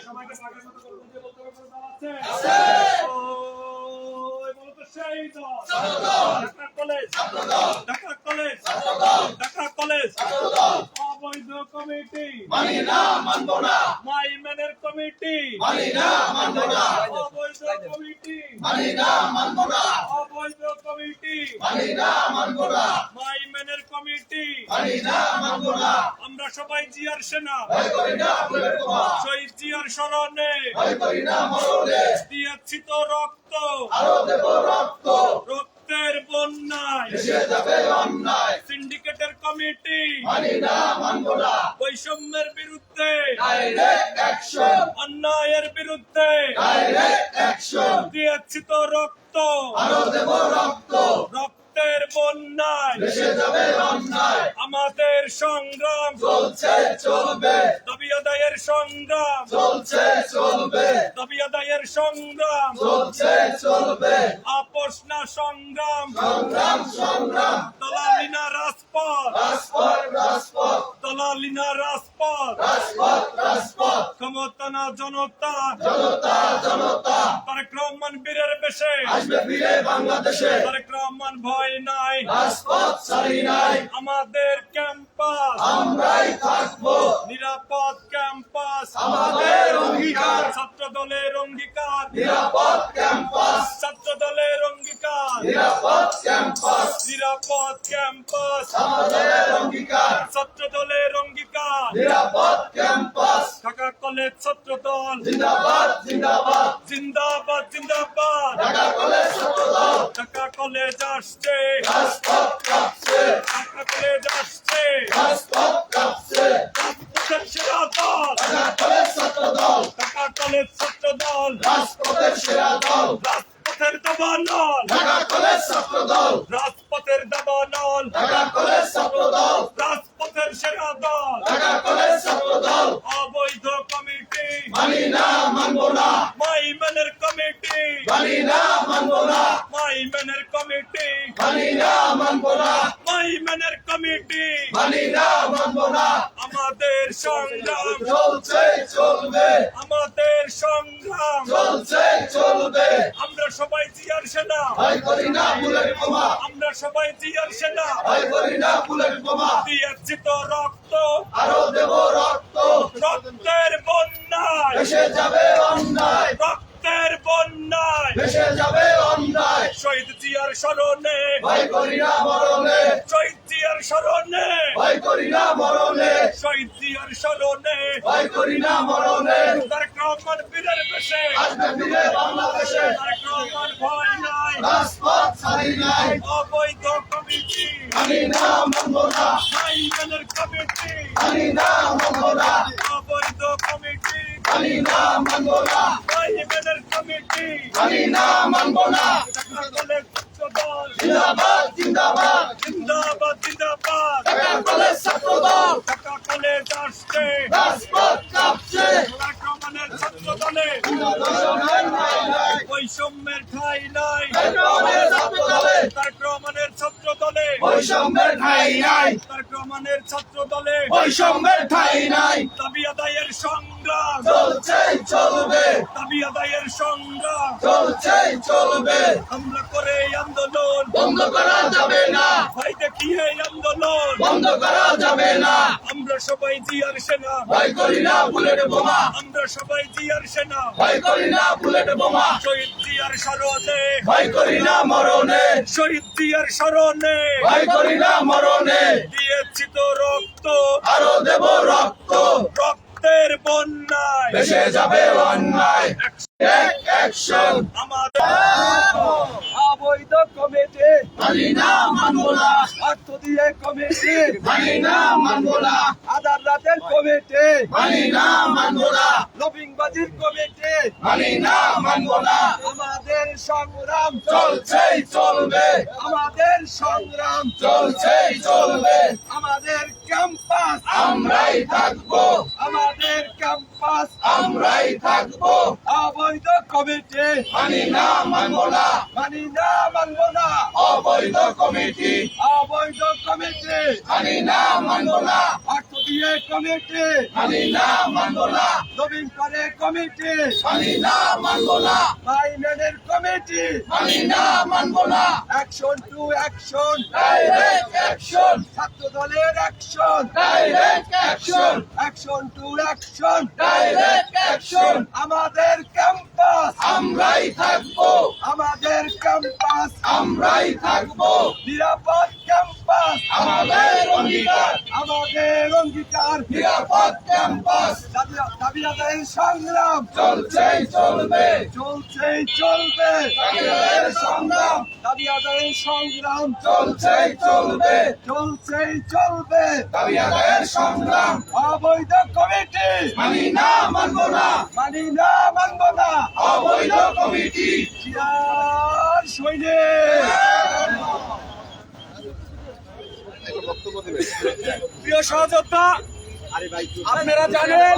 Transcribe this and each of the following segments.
সবাইকে পাগলের মতো করে বলতে হবে কোনো দল আছে? ওই বলো তো সেই দল। Dhaka college Dhaka college Dhaka college অবৈধ কমিটি মানি না মানবো না মাইম্যানের কমিটি মানি না মানবো না অবৈধ কমিটি মানি না মানবো না কমিটি। মানি না মানবো না মাইম্যানের কমিটি। মানি না মানবো না আমরা সবাই জিয়ার সেনা। ভয় করি না শহীদ জিয়ার শরণে ভয় করি না মরণে। দিয়েছি তো রক্ত। আরও দেব রক্ত রক্তের বন্যায়। অন্যায়। সিন্ডিকেটের কমিটি। মানি না মানবো না বৈষম্যের বিরুদ্ধে। ডাইরেক্ট অ্যাকশন অন্যায়ের বিরুদ্ধে। ডাইরেক্ট অ্যাকশন দিয়েছি তো রক্ত। আরও দেব রক্ত রক্তের বন্যায়। যাবে অন্যায় আমাদের সংগ্রাম। চলছে চলবে। দাবি আদায়ের সংগ্রাম। চলছে চলবে। দাবি আদায়ের সংগ্রাম। চলছে চলবে। আপোষ না সংগ্রাম। সংগ্রাম সংগ্রাম। দলালিনা রাজপথ। রাজপথ রাজপথ। দলালিনা রাজপথ। রাজপথ রাজপথ। ক্ষমতা না জনতা। জনতা জনতা। তারেক রহমান বীরের বেশে। আসবে ফিরে বাংলাদেশে। তারেক রহমান ভয় নাই। রাজপথ সারি নাই। আমাদের ক্যাম্পাস। আমরাই থাকব। নিরাপদ ক্যাম্পাস। আমাদের অঙ্গীকার। ছাত্র দলের অঙ্গীকার। নিরাপদ ক্যাম্পাস। ছাত্র দলের অঙ্গীকার। নিরাপদ ক্যাম্পাস। নিরাপদ ক্যাম্পাস। আমাদের অঙ্গীকার। ছাত্র দলের অঙ্গীকার। নিরাপদ ক্যাম্পাস। ঢাকা কলেজ ছাত্র দল। জিন্দাবাদ জিন্দাবাদ। জিন্দাবাদ জিন্দাবাদ। ঢাকা কলেজ ছাত্রদল ঢাকা কলেজ আসছে। ঢাকা কলেজ আসছে রাজপথ কাঁপছে রাজপথের সেরা দল ঢাকা কলেজ ছাত্রদল ঢাকা কলেজ ছাত্র দল রাজপথের সেরা দল রাজপথের দাবানল ঢাকা কলেজ ছাত্রদল রাজপথের দাবানল ঢাকা কলেজ ছাত্রদল রাজপথের সেরা দল ঢাকা কলেজ ছাত্রদল অবৈধ কমিটি মানি না মানবো না মাইম্যানের কমিটি মানি না মানবো না মাইম্যানের কমিটি। মানি না মানবো না মাইম্যানের কমিটি। মানি না মানবো না আমাদের সংগ্রাম। চলছে চলবে। আমাদের সংগ্রাম। চলছে চলবে। আমরা সবাই জিয়ার সেনা। ভয় করি না বুলেট বোমা। আমরা সবাই জিয়ার সেনা। ভয় করি না বুলেট বোমা। দিয়েছি তো রক্ত। আরও দেব রক্ত। রক্তের বন্যায়। এসে যাবে অন্যায় রক্তের বন্যায় এসে যাবে অন্যায় শহীদ জিয়ার স্মরণে ভয় করি না মরণে জিয়ার স্মরণে। ভয় করি না মরণে জিয়ার স্মরণে। ভয় করি না মরণে। তারেক রহমান বীরের বেশে। আসবে ফিরে বাংলাদেশে। তারেক রহমান ভয় নাই। রাজপথ ছাড়ি নাই। অবৈধ কমিটি। মানি না মানবো না। মাইম্যানের কমিটি। মানি না মানবো না। অবৈধ কমিটি। মানি না মানবো না। মাইম্যানের কমিটি। মানি না মানবো না। জিন্দাবাদ জিন্দাবাদ। জিন্দাবাদ জিন্দাবাদ। ঢাকা কলেজ ছাত্রদল। ঢাকা কলেজ আসছে রাজপথ কাঁপছে। তারেক রহমানের ছাত্র দলে নাই, নাই, নাই। বৈষম্যের ঠাই নাই। কলেজ ছাত্রদলে। বৈষম্যের ঠাই নাই। তারেক রহমানের ছাত্র বৈষম্যের ঠাই নাই। দাবি আদায়ের সংগ্রাম। চলছে চলবে। দাবি আদায়ের সংগ্রাম। চলছে চলবে। আমরা করে আন্দোলন। বন্ধ করা যাবে না। ভাই দেখি এই আন্দোলন। বন্ধ করা যাবে না। আমরা সবাই জিয়ার সেনা। ভয় করি না বুলেট বোমা। আমরা সবাই জিয়ার সেনা। ভয় করি না বুলেট বোমা। শহীদ জিয়ার স্মরণে। ভয় করি না মরণে। শহীদ জিয়ার স্মরণে। ভয় করি না মরণে। দিয়েছি তো রক্ত। আরও দেব রক্ত রক্তের বন্যায়। ভেসে যাবে অন্যায় আমাদের অবৈধ কমিটি। মানি না মানবো না অর্থ দিয়ে কমিটি। মানি না মানবো না আদালতের কমিটি। মানি না মানবো না নবীনবাজির কমিটি। মানি না মানবো না আমাদের সংগ্রাম চলছেই চলবে। আমাদের সংগ্রাম চলছেই চলবে। আমাদের ক্যাম্পাস। আমরাই থাকব। আমাদের ক্যাম্পাস। আমরাই থাকব। অবৈধ কমিটি। মানি না মানবো না। মানি না মানবো না। অবৈধ কমিটি। অবৈধ কমিটি। মানি না মানবো না। বিয়ে কমিটি। মানি না মানবো না নবীন করে কমিটি। মানি না মানবো না বাইম্যানের কমিটি। মানি না মানবো না action to action direct action ছাত্র দলের action direct action action to action direct action আমাদের ক্যাম্পাস আমরাই থাকব। আমাদের ক্যাম্পাস আমরাই থাকব। নিরাপদ ক্যাম্পাস আমাদের অঙ্গীকার। আমাদের অঙ্গীকার। নিরাপদ ক্যাম্পাস। দাবি- দাবি আদায়ের সংগ্রাম। চলছেই চলবে। চলছেই চলবে। আমাদের সংগ্রাম। দাবি আদায়ের সংগ্রাম। চলছেই চলবে। চলছেই চলবে। দাবি আদায়ের সংগ্রাম। অবৈধ কমিটি। মানি না মানবো না। মানি না মানব না। অবৈধ কমিটি। সৈনিক। প্রিয় সহযোদ্ধা, আপনারা জানেন?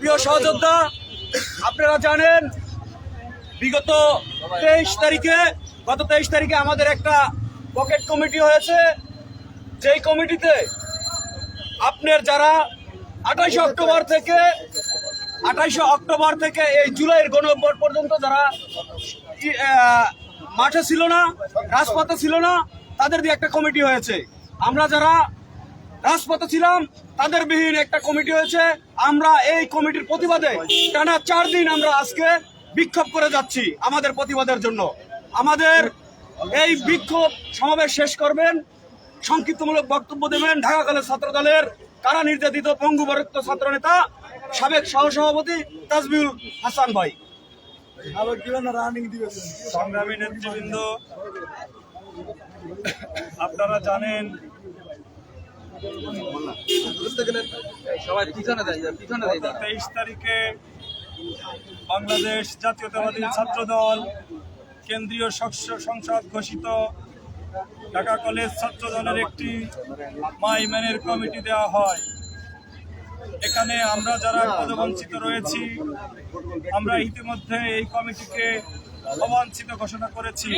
প্রিয় সহযোদ্ধা, আপনারা জানেন, বিগত তেইশ তারিখে, গত তেইশ তারিখে আমাদের একটা পকেট কমিটি হয়েছে যেই কমিটিতে আপনার যারা আঠাইশে অক্টোবর থেকে আঠাইশে অক্টোবর থেকে এই জুলাইয়ের গণভোট পর্যন্ত যারা মাঠে ছিল না, রাজপথে ছিল না, তাদের দিয়ে একটা কমিটি হয়েছে। আমরা যারা রাজপথে ছিলাম, তাদের বিহীন একটা কমিটি হয়েছে। আমরা এই কমিটির প্রতিবাদে টানা চার দিন আমরা আজকে বিক্ষোভ করে যাচ্ছি আমাদের প্রতিবাদের জন্য। আমাদের এই বিক্ষোভ সমাবেশ শেষ করবেন। সংক্ষিপ্তমূলক বক্তব্য দেবেন ঢাকা কলেজ ছাত্র দলের কারা নির্যাতিত পঙ্গুবরক্ত ছাত্র নেতা সাবেক সহসভাপতি তাজবিউল হাসান ভাই। সংগ্রামী নেতৃবৃন্দ আপনারা জানেন তেইশ তারিখে বাংলাদেশ জাতীয়তাবাদী ছাত্র দল কেন্দ্রীয় শস্য- সংসদ ঘোষিত। ঢাকা কলেজ ছাত্র দলের একটি মাইম্যানের কমিটি দেওয়া হয়। এখানে আমরা যারা পদবঞ্চিত রয়েছি, আমরা ইতিমধ্যে এই কমিটিকে অবাঞ্ছিত ঘোষণা করেছি।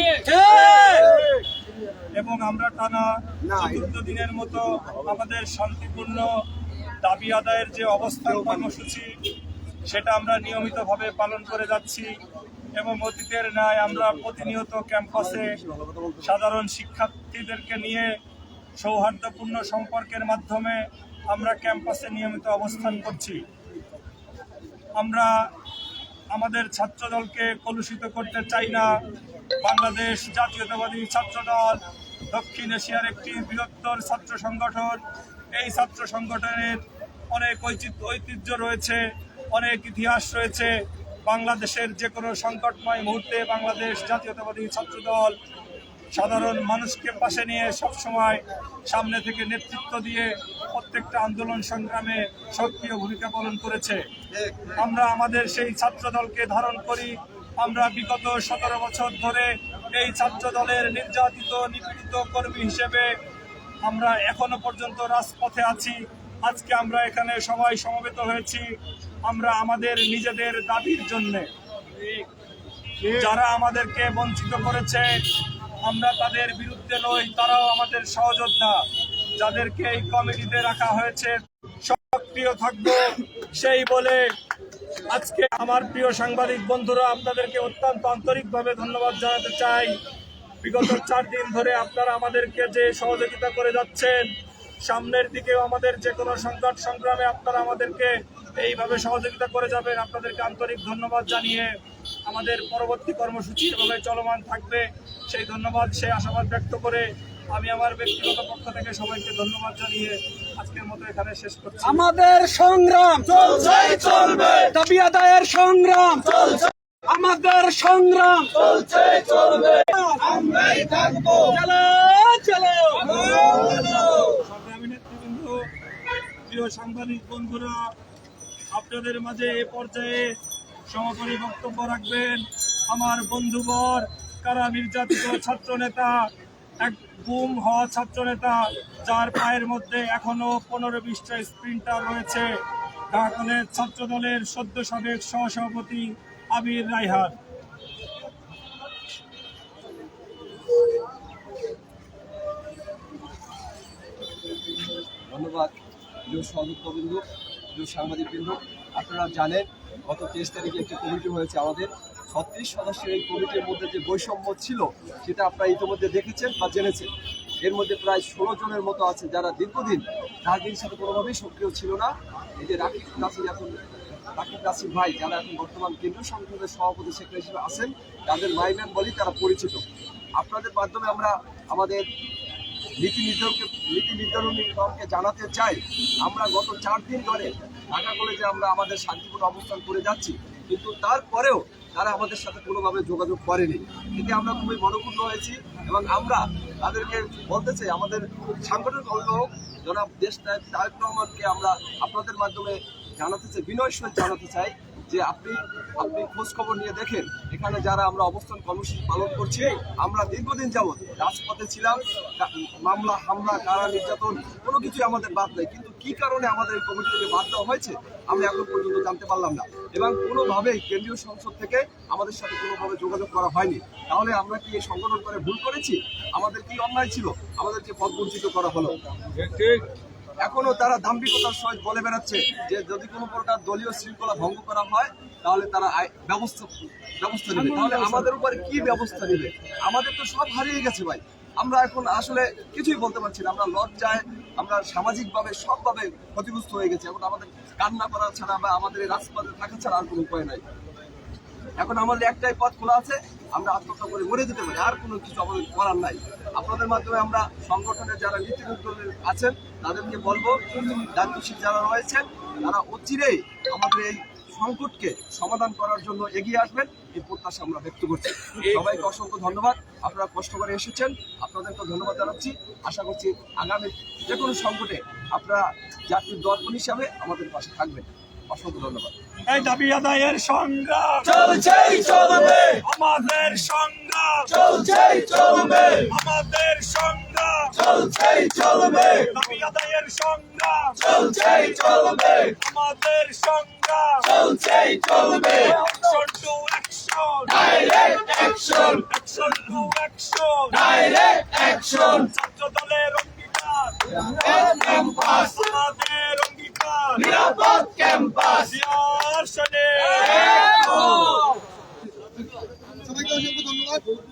এবং আমরা টানা চতুর্থ দিনের মতো আমাদের শান্তিপূর্ণ দাবি আদায়ের যে অবস্থান কর্মসূচি, সেটা আমরা নিয়মিতভাবে পালন করে যাচ্ছি এবং অতীতের ন্যায় আমরা প্রতিনিয়ত ক্যাম্পাসে সাধারণ শিক্ষার্থীদেরকে নিয়ে সৌহার্দ্যপূর্ণ সম্পর্কের মাধ্যমে আমরা ক্যাম্পাসে নিয়মিত অবস্থান করছি। আমরা আমাদের ছাত্রদলকে কলুষিত করতে চাই না। বাংলাদেশ জাতীয়তাবাদী ছাত্রদল, দক্ষিণ এশিয়ার একটি বৃহত্তর ছাত্র সংগঠন। এই ছাত্র সংগঠনের অনেক ঐতিহ্য রয়েছে, অনেক ইতিহাস রয়েছে। বাংলাদেশের যে কোনো সংকটময় মুহূর্তে বাংলাদেশ জাতীয়তাবাদী ছাত্রদল সাধারণ মানুষকে পাশে নিয়ে সবসময় সামনে থেকে নেতৃত্ব দিয়ে প্রত্যেকটা আন্দোলন সংগ্রামে সক্রিয় ভূমিকা পালন করেছে। আমরা আমাদের সেই ছাত্র দলকে ধারণ করি। আমরা বিগত সতেরো বছর ধরে এই ছাত্র দলের নির্যাতিত, নিপীড়িত কর্মী হিসেবে আমরা এখনও পর্যন্ত রাজপথে আছি। আজকে আমরা এখানে সবাই সমবেত হয়েছি। আমরা আমাদের নিজেদের দাবির জন্যে যারা আমাদেরকে বঞ্চিত করেছে, আমরা তাদের বিরুদ্ধে নই, তারাও আমাদের সহযোদ্ধা। যাদেরকে এই কমিটিতে রাখা হয়েছে, সক্রিয় থাকব সেই বলে আজকে আমার প্রিয় সাংবাদিক বন্ধুরা, আপনাদেরকে অত্যন্ত আন্তরিকভাবে ধন্যবাদ জানাতে চাই। বিগত চার দিন ধরে আপনারা আমাদেরকে যে সহযোগিতা করে যাচ্ছেন, সামনের দিকেও আমাদের যে কোনো সংকট সংগ্রামে আপনারা আমাদেরকে এইভাবে সহযোগিতা করে যাবেন। আপনাদেরকে আন্তরিক ধন্যবাদ জানিয়ে আমাদের পরবর্তী কর্মসূচি এভাবে চলমান থাকবে। সেই ধন্যবাদ, সেই আশাবাদ ব্যক্ত করে আমি আমার ব্যক্তিগত পক্ষ থেকে সবাইকে ধন্যবাদ জানিয়ে আজকের মতো এখানে শেষ করছি। আমাদের সংগ্রাম চলছেই চলবে। দাবি আদায়ের সংগ্রাম আমাদের সংগ্রাম চলছেই চলবে। আমরাই থাকব। চলো চলো। সংগ্রামী নেতৃবৃন্দ প্রিয় সাংবাদিক বন্ধুরা আপনাদের মাঝে এ পর্যায়ে সমাপনী বক্তব্য রাখবেন আমার বন্ধুবর কারা নির্যাতিত ছাত্র নেতা এক গুম হওয়া ছাত্রনেতা যার পায়ের মধ্যে এখনও পনেরো বিশটা স্প্রিন্টার রয়েছে। ঢাকা কলেজ ছাত্রদলের সদ্য সাবেক সহসভাপতি আবির রায়হার ধন্যবাদ, প্রিয় সহযোগবৃন্দ প্রিয় সাংবাদিকবৃন্দ। আপনারা জানেন, গত তেইশ তারিখে একটি কমিটি হয়েছে আমাদের। ছত্রিশ সদস্যের এই কমিটির মধ্যে যে বৈষম্য ছিল, সেটা আপনারা ইতিমধ্যে দেখেছেন বা জেনেছেন। এর মধ্যে প্রায় ষোলো জনের মতো আছে যারা দীর্ঘদিন রাজনীতির সাথে কোনোভাবেই সক্রিয় ছিল না। এই যে রাকিব নাসির এখন, রাকিব নাসির ভাই, যারা এখন বর্তমান কেন্দ্রীয় সংসদের সভাপতি সেক্রেটারি হিসেবে আছেন, তাদের মাইম্যান বলেই তারা পরিচিত। আপনাদের মাধ্যমে আমরা আমাদের নীতি নির্ধারণকে, নীতি নির্ধারণীকে জানাতে চাই। আমরা গত চার দিন ধরে ঢাকা কলেজে আমরা আমাদের শান্তিপূর্ণ অবস্থান করে যাচ্ছি। কিন্তু তারপরেও তারা আমাদের সাথে কোনোভাবে যোগাযোগ করেনি। এতে আমরা খুবই মনপূর্ণ হয়েছি এবং আমরা তাদেরকে বলতে চাই, আমাদের সাংগঠনিক অভিভাবক জনাব দেশ নায়ক তারেক রহমানকে আমরা আপনাদের মাধ্যমে জানাতে চাই, বিনয় জানাতে চাই। যে আপনি আপনি খোঁজ খবর নিয়ে দেখেন, এখানে যারা আমরা অবস্থান কর্মসূচি পালন করছি, আমরা দীর্ঘদিন যাবৎ রাজপথে ছিলাম মামলা, হামলা, কারা নির্যাতন, কোনো কিছুই আমাদের বাদ নেই। কিন্তু কি কারণে আমাদের এই কমিটি থেকে বাদ দেওয়া হয়েছে আমরা এখন পর্যন্ত জানতে পারলাম না। এবং কোনোভাবেই কেন্দ্রীয় সংসদ থেকে আমাদের সাথে কোনোভাবে যোগাযোগ করা হয়নি। তাহলে আমরা কি এই সংগঠন করে ভুল করেছি? আমাদের কি অন্যায় ছিল? আমাদেরকে পদ বঞ্চিত করা হলো। এখনও তারা দাম্ভিকতার সহিত বলে বেড়াচ্ছে যে যদি কোনো প্রকার দলীয় শৃঙ্খলা ভঙ্গ করা হয়, তাহলে তারা ব্যবস্থা ব্যবস্থা নেবে। তাহলে আমাদের উপরে কি ব্যবস্থা নেবে? আমাদের তো সব হারিয়ে গেছে ভাই। আমরা এখন আসলে কিছুই বলতে পারছি না। আমরা লজ্জায়, আমরা সামাজিকভাবে সবভাবে ক্ষতিগ্রস্ত হয়ে গেছি। এখন আমাদের কান্না করা ছাড়া বা আমাদের রাজপথে থাকা ছাড়া আর কোনো উপায় নাই। এখন আমাদের একটাই পথ খোলা আছে, আমরা আত্মহত্যা করে মরে যেতে পারি, আর কোনো কিছু করার নাই। আপনাদের মাধ্যমে আমরা সংগঠনের যারা নীতি নির্ধারণী আছেন, তাদেরকে বলব, দায়িত্বশীল যারা রয়েছেন, তারা অচিরেই আমাদের এই সংকটকে সমাধান করার জন্য এগিয়ে আসবেন, এই প্রত্যাশা আমরা ব্যক্ত করছি। সবাইকে অসংখ্য ধন্যবাদ, আপনারা কষ্ট করে এসেছেন আপনাদেরকে ধন্যবাদ জানাচ্ছি। আশা করছি আগামী যে কোনো সংকটে আপনারা জাতির দর্পণ হিসাবে আমাদের পাশে থাকবেন। অসংখ্য ধন্যবাদ। এই দাবি আদায়ের সংগ্রাম। চলছেই চলবে। আমাদের সংগ্রাম। চলছেই চলবে। আমাদের সংগ্রাম। চলছেই চলবে। দাবি আদায়ের সংগ্রাম। চলছেই চলবে। আমাদের সংগ্রাম। চলছেই চলবে। Action to action direct action action to action direct action ছাত্র দলের অঙ্গীকার আমাদের নিরাপদ ক্যাম্পাস। সনে। সবাইকে অসংখ্য ধন্যবাদ।